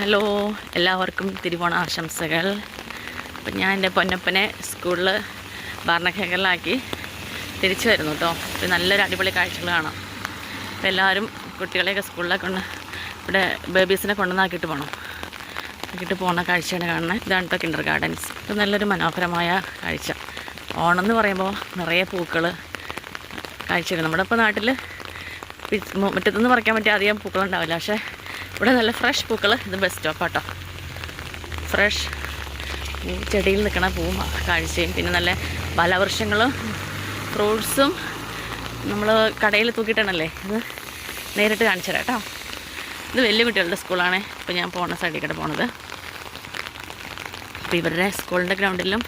Hello എല്ലാവർക്കും തിരുവോണ ആശംസകൾ. അപ്പം ഞാൻ എന്റെ പൊന്നപ്പനെ സ്കൂളിൽ ഭരണക്കേക്കറിലാക്കി തിരിച്ചു വരുന്നു കേട്ടോ ഇപ്പം നല്ലൊരു അടിപൊളി കാഴ്ചകൾ കാണാം. അപ്പം എല്ലാവരും കുട്ടികളെയൊക്കെ സ്കൂളിലൊക്കെ കൊണ്ട് ഇവിടെ ബേബീസിനെ കൊണ്ടുവന്നാക്കിയിട്ട് പോകണം ആക്കിയിട്ട് പോകുന്ന കാഴ്ചയാണ് കാണുന്നത് ഇതാണ് കേട്ടോ കിൻഡർ ഗാർഡൻസ്. ഇത് നല്ലൊരു മനോഹരമായ കാഴ്ച. ഓണം എന്ന് പറയുമ്പോൾ നിറയെ പൂക്കൾ കാഴ്ചകൾ നമ്മുടെ ഇപ്പോൾ നാട്ടിൽ മുറ്റത്തുനിന്ന് പറിക്കാൻ പറ്റിയ അധികം പൂക്കളുണ്ടാവില്ല. പക്ഷേ ഇവിടെ നല്ല ഫ്രഷ് പൂക്കൾ ഇത് ബെസ്റ്റ് സ്റ്റോപ്പ് കേട്ടോ ഫ്രഷ് ചെടിയിൽ നിൽക്കണ പൂവും കാഴ്ചയും. പിന്നെ നല്ല ഫലവൃക്ഷങ്ങളും ഫ്രൂട്ട്സും നമ്മൾ കടയിൽ തൂക്കിയിട്ടാണല്ലേ? ഇത് നേരിട്ട് കാണിച്ചു തരാം കേട്ടോ. ഇത് വലിയ കുട്ടികളുടെ സ്കൂളാണ് ഇപ്പോൾ ഞാൻ പോണ സൈഡിൽ പോണത്. അപ്പോൾ ഇവരുടെ സ്കൂളിന്റെ ഗ്രൗണ്ടിലും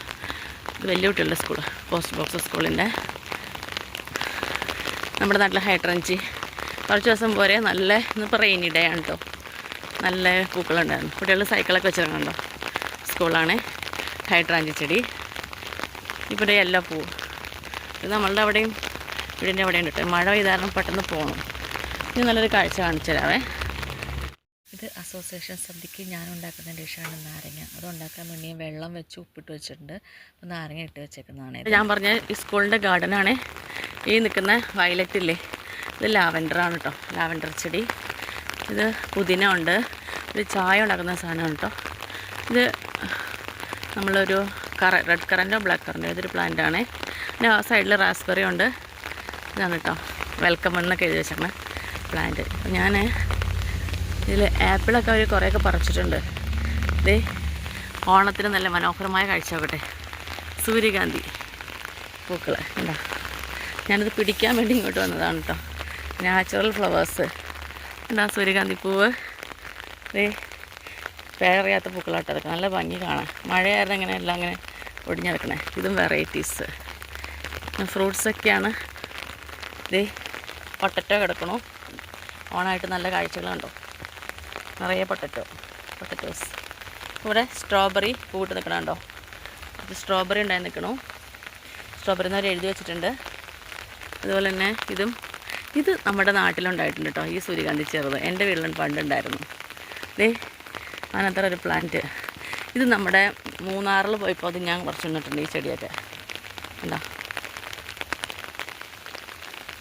ഇത് വലിയ കുട്ടികളുടെ സ്കൂൾ പോസ്റ്റ് ബോക്സ് സ്കൂളിന്റെ നമ്മുടെ നാട്ടിലെ ഹൈട്രഞ്ചി കുറച്ച് ദിവസം പോരെ. നല്ല ഇന്നിപ്പോൾ റെയിനി ഡേ ആണ് കേട്ടോ നല്ല പൂക്കളുണ്ടായിരുന്നു. കുട്ടികൾ സൈക്കിളൊക്കെ വെച്ചിരുന്നുണ്ടോ സ്കൂളാണ് ഹൈഡ്രാഞ്ചി ചെടി. ഇവിടെ എല്ലാ പൂ ഇത് നമ്മളുടെ അവിടെയും വീടിന്റെ അവിടെയും കേട്ടോ മഴ പെയ്താരണം പെട്ടെന്ന് പോകണം ഇത് നല്ലൊരു കാഴ്ച കാണിച്ചു തരാവേ. ഇത് അസോസിയേഷൻ സദ്യക്ക് ഞാൻ ഉണ്ടാക്കുന്ന ഡിഷാണ് നാരങ്ങ. അത് ഉണ്ടാക്കാൻ വേണ്ടി വെള്ളം വെച്ച് ഉപ്പിട്ട് വെച്ചിട്ടുണ്ട്. അപ്പോൾ നാരങ്ങ ഇട്ട് വെച്ചേക്കുന്നതാണ് ഞാൻ പറഞ്ഞ ഈ സ്കൂളിന്റെ ഗാർഡനാണ് ഈ നിൽക്കുന്ന വയലറ്റ് ഇല്ലേ? ഇത് ലാവൻഡറാണ് കേട്ടോ. ലാവൻഡർ ചെടി. ഇത് പുതിന ഉണ്ട് ഇത് ചായ ഉണ്ടാക്കുന്ന സാധനമാണ് കേട്ടോ. ഇത് നമ്മളൊരു കറ റെഡ് കറന്റോ ബ്ലാക്ക് കറന്റോ ഇതൊരു പ്ലാന്റ് ആണ്. പിന്നെ ആ സൈഡിൽ റാസ്ബെറി ഉണ്ട്. ഇതാണ് കേട്ടോ. വെൽക്കം എന്നൊക്കെ എഴുതി വെച്ചേക്കണേ പ്ലാന്റ് ഞാൻ ഇതിൽ ആപ്പിളൊക്കെ അവർ കുറേയൊക്കെ പറിച്ചിട്ടുണ്ട്. ഇത് ഓണത്തിന് നല്ല മനോഹരമായ കാഴ്ച നോക്കട്ടെ സൂര്യകാന്തി പൂക്കൾ എന്താ ഞാനത് പിടിക്കാൻ വേണ്ടി ഇങ്ങോട്ട് വന്നതാണ് കേട്ടോ. Natural flowers. എന്താ സൂര്യകാന്തി പൂവ് ദേ പേരറിയാത്ത പൂക്കളാട്ടോ അതൊക്കെ നല്ല ഭംഗി കാണാം. മഴയായിരുന്നു ഇങ്ങനെ എല്ലാം അങ്ങനെ ഒടിഞ്ഞെടുക്കണേ. ഇതും വെറൈറ്റീസ് ഫ്രൂട്ട്സൊക്കെയാണ് ദേ പൊട്ടറ്റോ കിടക്കണു. ഓണായിട്ട് നല്ല കാഴ്ചകളുണ്ടോ നിറയെ പൊട്ടറ്റോ പൊട്ടറ്റോസ്. ഇവിടെ സ്ട്രോബെറി പൂവിട്ട് നിൽക്കണുണ്ടോ ഇത് സ്ട്രോബെറി ഉണ്ടായി നിൽക്കണു സ്ട്രോബെറി എന്നവർ എഴുതി വെച്ചിട്ടുണ്ട്. അതുപോലെ തന്നെ ഇതും ഇത് നമ്മുടെ നാട്ടിലുണ്ടായിട്ടുണ്ട് കേട്ടോ ഈ സൂര്യകാന്തി ചെറുത്. എന്റെ വീട്ടിലും പണ്ടുണ്ടായിരുന്നു. ദേ അതിനത്ര ഒരു പ്ലാന്റ് ഇത് നമ്മുടെ മൂന്നാറിൽ പോയപ്പോൾ അത് ഞാൻ കുറച്ച് നിന്നിട്ടുണ്ട് ഈ ചെടിയൊക്കെ. എന്താ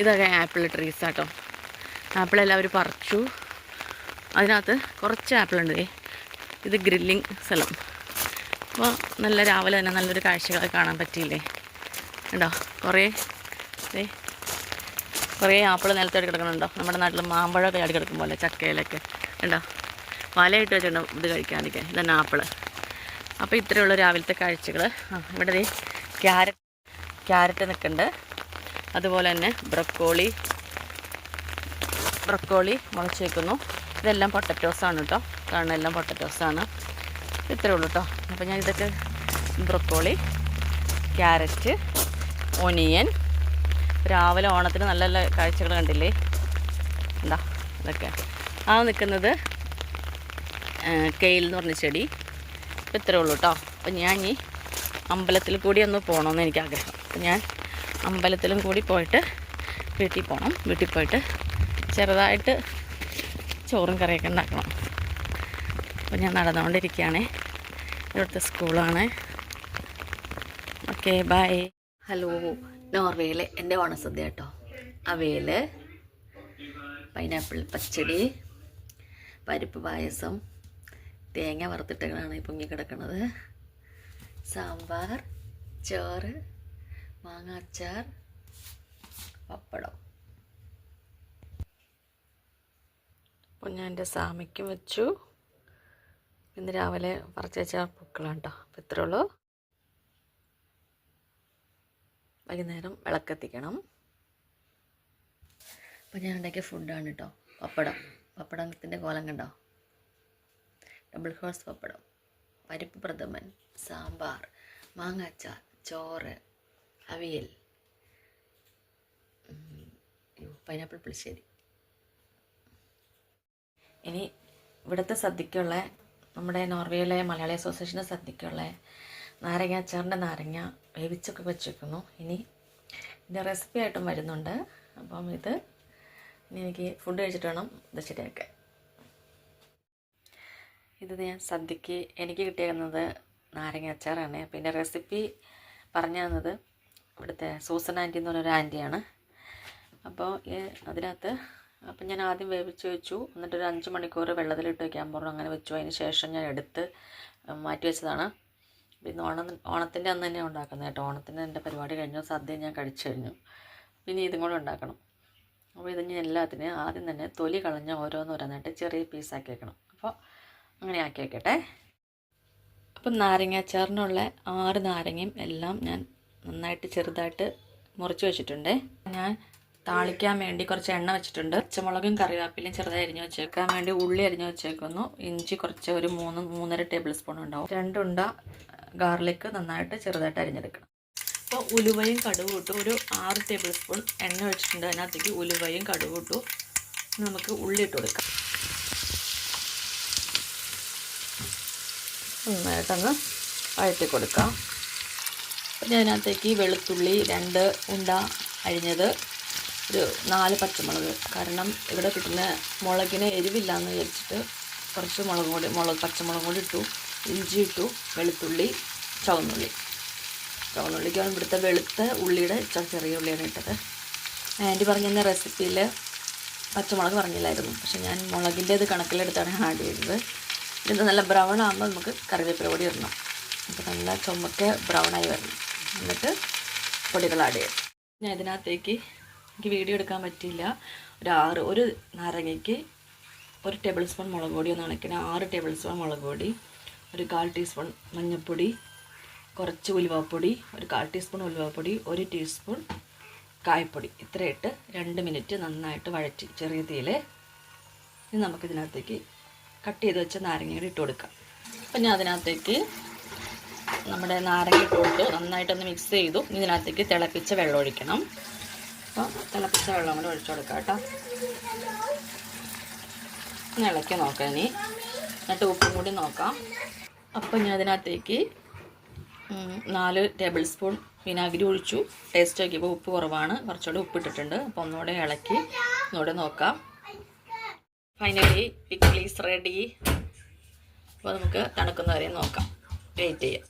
ഇതൊക്കെ ആപ്പിൾ ട്രീസ് കേട്ടോ ആപ്പിൾ എല്ലാവരും പറിച്ചു. അതിനകത്ത് കുറച്ച് ആപ്പിളുണ്ട് ഇത് ഗ്രില്ലിങ് സ്ഥലം. അപ്പോൾ നല്ല രാവിലെ തന്നെ നല്ലൊരു കാഴ്ചകളൊക്കെ കാണാൻ പറ്റിയില്ലേ? ഉണ്ടോ കുറേ കുറേ ആപ്പിൾ നിലത്തോട്ട് കിടക്കുന്നുണ്ടോ? നമ്മുടെ നാട്ടിൽ മാമ്പഴമൊക്കെ ആടി കിടക്കും പോലെ ചക്കയിലൊക്കെ. ഉണ്ടോ വലയിട്ട് വെച്ചിട്ടുണ്ടോ ഇത് കഴിക്കാനൊക്കെ ഇതന്നെ ആപ്പിൾ അപ്പോൾ ഇത്രയുള്ള രാവിലത്തെ കാഴ്ചകൾ ഇവിടെ ദേ ക്യാരറ്റ് ക്യാരറ്റ് നിൽക്കുന്നുണ്ട് അതുപോലെ തന്നെ ബ്രക്കോളി ബ്രക്കോളി മുളച്ച് വെക്കുന്നു ഇതെല്ലാം പൊട്ടറ്റോസാണ് കേട്ടോ കാണുന്ന എല്ലാം പൊട്ടറ്റോസാണ് ഇത്രയേ ഉള്ളൂ കേട്ടോ അപ്പോൾ ഞാൻ ഇതൊക്കെ ബ്രക്കോളി ക്യാരറ്റ് ഒനിയൻ രാവിലെ ഓണത്തിന് നല്ല നല്ല കാഴ്ചകൾ കണ്ടില്ലേ? എന്താ ഇതൊക്കെ. ആ നിൽക്കുന്നത് കെയിൽ എന്ന് പറഞ്ഞ ചെടി. ഇപ്പം ഇത്രേ ഉള്ളൂ കേട്ടോ അപ്പം ഞാൻ ഈ അമ്പലത്തിൽ കൂടി ഒന്ന് പോകണമെന്ന് എനിക്ക് ആഗ്രഹം. അപ്പം ഞാൻ അമ്പലത്തിലും കൂടി പോയിട്ട് വീട്ടിൽ പോകണം വീട്ടിൽ പോയിട്ട് ചെറുതായിട്ട് ചോറും കറിയൊക്കെ ഉണ്ടാക്കണം. അപ്പം ഞാൻ നടന്നുകൊണ്ടിരിക്കുകയാണേ. ഇവിടുത്തെ സ്കൂളാണ്. Okay bye. ഹലോ നോർവേയിലെ എന്റെ ഓണസദ്യ കേട്ടോ. അവയിൽ പൈനാപ്പിൾ പച്ചടി പരിപ്പ് പായസം തേങ്ങ വറുത്തിട്ടാണ് ഈ പൊങ്ങി കിടക്കുന്നത് സാമ്പാർ ചോറ് മാങ്ങാച്ചാർ പപ്പടം. അപ്പോൾ ഞാൻ എന്റെ സാമിക്കും വെച്ചു. ഇന്ന് രാവിലെ പറിച്ച് വെച്ച പൂക്കളാണ് കേട്ടോ. അപ്പോൾ ഇത്രേ ഉള്ളൂ വൈകുന്നേരം വിളക്കെത്തിക്കണം. അപ്പോൾ ഞാൻ ഉണ്ടാക്കിയ ഫുഡാണ് കേട്ടോ പപ്പടം. പപ്പടത്തിന്റെ കോലം കണ്ടോ? Double Horse pappadam. പരിപ്പ് പ്രഥമൻ സാമ്പാർ മാങ്ങാച്ചാർ ചോറ് അവിയൽ. പൈനാപ്പിൾ പുളിശ്ശേരി. ഇനി ഇവിടുത്തെ സദ്യക്കുള്ള നമ്മുടെ നോർവേയിലെ മലയാളി അസോസിയേഷന്റെ സദ്യക്കുള്ള നാരങ്ങ അച്ചാറിന്റെ നാരങ്ങ വേവിച്ചൊക്കെ വെച്ചേക്കുന്നു. ഇനി ഇതിന്റെ റെസിപ്പി ആയിട്ടും വരുന്നുണ്ട്. അപ്പം ഇത് ഇനി എനിക്ക് ഫുഡ് കഴിച്ചിട്ട് വേണം ഇത് ശരിയാക്കാൻ. ഇത് ഞാൻ സദ്യക്ക് എനിക്ക് കിട്ടിയിരുന്നത് നാരങ്ങ അച്ചാറാണ്. അപ്പം ഇതിന്റെ റെസിപ്പി പറഞ്ഞു തന്നത് ഇവിടുത്തെ സൂസൻ ആന്റി എന്ന് പറഞ്ഞൊരു ആന്റിയാണ്. അപ്പോൾ അതിനകത്ത് അപ്പം ഞാൻ ആദ്യം വേവിച്ച് വെച്ചു. എന്നിട്ടൊരു അഞ്ച് മണിക്കൂർ വെള്ളത്തിലിട്ട് വയ്ക്കാൻ പറഞ്ഞു. അങ്ങനെ വെച്ചു. അതിന് ശേഷം ഞാൻ എടുത്ത് മാറ്റി വെച്ചതാണ്. പിന്നെ ഓണം ഓണത്തിന്റെ അന്ന് തന്നെ ഉണ്ടാക്കുന്നത് കേട്ടോ. ഓണത്തിന് എന്റെ പരിപാടി കഴിഞ്ഞു. സദ്യ ഞാൻ കഴിച്ചു കഴിഞ്ഞു. പിന്നെ ഇതും കൂടെ ഉണ്ടാക്കണം. അപ്പോൾ ഇത് ഞാൻ എല്ലാത്തിനും ആദ്യം തന്നെ തൊലി കളഞ്ഞ് ഓരോന്നോരോന്നായിട്ട് ചെറിയ പീസാക്കി വെക്കണം. അപ്പോൾ അങ്ങനെ ആക്കി വെക്കട്ടെ. അപ്പം നാരങ്ങ അച്ചാറിനുള്ള ആറ് നാരങ്ങയും എല്ലാം ഞാൻ നന്നായിട്ട് ചെറുതായിട്ട് മുറിച്ച് വെച്ചിട്ടുണ്ട്. ഞാൻ താളിക്കാൻ വേണ്ടി കുറച്ച് എണ്ണ വെച്ചിട്ടുണ്ട്. പച്ചമുളകും കറിവേപ്പിലയും ചെറുതായി അരിഞ്ഞു വെച്ചേക്കാൻ വേണ്ടി ഉള്ളി അരിഞ്ഞു വെച്ചേക്കുന്നു. ഇഞ്ചി കുറച്ച് ഒരു മൂന്ന് മൂന്നര ടേബിൾ സ്പൂൺ ഉണ്ടാവും. രണ്ടുണ്ട ഗാർലിക്ക് നന്നായിട്ട് ചെറുതായിട്ട് അരിഞ്ഞെടുക്കണം. അപ്പോൾ ഉലുവയും കടുവ് ഇട്ടു ഒരു ആറ് ടേബിൾ സ്പൂൺ എണ്ണ ഒഴിച്ചിട്ടുണ്ട്. അതിനകത്തേക്ക് ഉലുവയും കടുവ് ഇട്ടു നമുക്ക് ഉള്ളി ഇട്ട് കൊടുക്കാം. നന്നായിട്ടൊന്ന് വഴറ്റി കൊടുക്കാം. പിന്നെ അതിനകത്തേക്ക് വെളുത്തുള്ളി രണ്ട് ഉണ്ട അരിഞ്ഞത് ഒരു നാല് പച്ചമുളക്. കാരണം ഇവിടെ കിട്ടുന്ന മുളകിന് എരിവില്ല എന്ന് വിചാരിച്ചിട്ട് കുറച്ച് മുളക് പൊടി മുളക് പച്ചമുളക് കൂടി ഇട്ടു. ഇഞ്ചി ഇട്ടു വെളുത്തുള്ളി ചുവന്നുള്ളി. ചുവന്നുള്ളിക്കാണ് ഇവിടുത്തെ വെളുത്ത ഉള്ളിയുടെ ചെറിയ ഉള്ളിയാണ് ഇട്ടത്. ആന്റി പറഞ്ഞ റെസിപ്പിയിൽ പച്ചമുളക് പറഞ്ഞില്ലായിരുന്നു. പക്ഷെ ഞാൻ മുളകിന്റെ ഇത് കണക്കിലെടുത്താണ് ആഡ് ചെയ്തത്. ഇത് നല്ല ബ്രൗൺ ആകുമ്പോൾ നമുക്ക് കറിവേപ്പില പൊടി ഇടണം. അപ്പോൾ നല്ല ചുമക്ക് ബ്രൗൺ ആയി വരണം. എന്നിട്ട് പൊടികൾ ആഡ് ചെയ്യും. ഞാൻ ഇതിനകത്തേക്ക് എനിക്ക് വീഡിയോ എടുക്കാൻ പറ്റിയില്ല. ഒരു ആറ് ഒരു നാരങ്ങയ്ക്ക് ഒരു ടേബിൾ സ്പൂൺ മുളക് പൊടി ഒന്ന് കണക്കിന് ആറ് ടേബിൾ സ്പൂൺ മുളക് പൊടി. ഒരു കാൽ ടീസ്പൂൺ മഞ്ഞൾപ്പൊടി കുറച്ച് ഉലുവാപ്പൊടി ഒരു കാൽ ടീസ്പൂൺ ഉലുവാപ്പൊടി ഒരു ടീസ്പൂൺ കായപ്പൊടി. ഇത്രയിട്ട് രണ്ട് മിനിറ്റ് നന്നായിട്ട് വഴറ്റി ചെറിയ തീയിൽ ഇനി നമുക്കിതിനകത്തേക്ക് കട്ട് ചെയ്ത് വെച്ച നാരങ്ങ ഇട്ട് കൊടുക്കാം. അപ്പം ഞാൻ അതിനകത്തേക്ക് നമ്മുടെ നാരങ്ങ ഇട്ട് കൊടുത്തു. നന്നായിട്ടൊന്ന് മിക്സ് ചെയ്തു. ഇതിനകത്തേക്ക് തിളപ്പിച്ച വെള്ളം ഒഴിക്കണം. അപ്പോൾ തിളപ്പിച്ച വെള്ളം കൂടെ ഒഴിച്ചു കൊടുക്കാം കേട്ടോ. ഇളക്കി നോക്കാം ഇനി. എന്നിട്ട് ഉപ്പും കൂടി നോക്കാം. അപ്പോൾ ഞാൻ അതിനകത്തേക്ക് നാല് ടേബിൾ സ്പൂൺ വിനാഗിരി ഒഴിച്ചു. ടേസ്റ്റ് നോക്കിയപ്പോൾ ഉപ്പ് കുറവാണ്. കുറച്ചുകൂടെ ഉപ്പിട്ടിട്ടുണ്ട് അപ്പോൾ ഒന്നുകൂടെ ഇളക്കി ഒന്നുകൂടെ നോക്കാം. ഫൈനലി പിക്ലീസ് റെഡി അപ്പോൾ നമുക്ക് തണുക്കുന്ന വരെ നോക്കാം. വെയിറ്റ് ചെയ്യാം.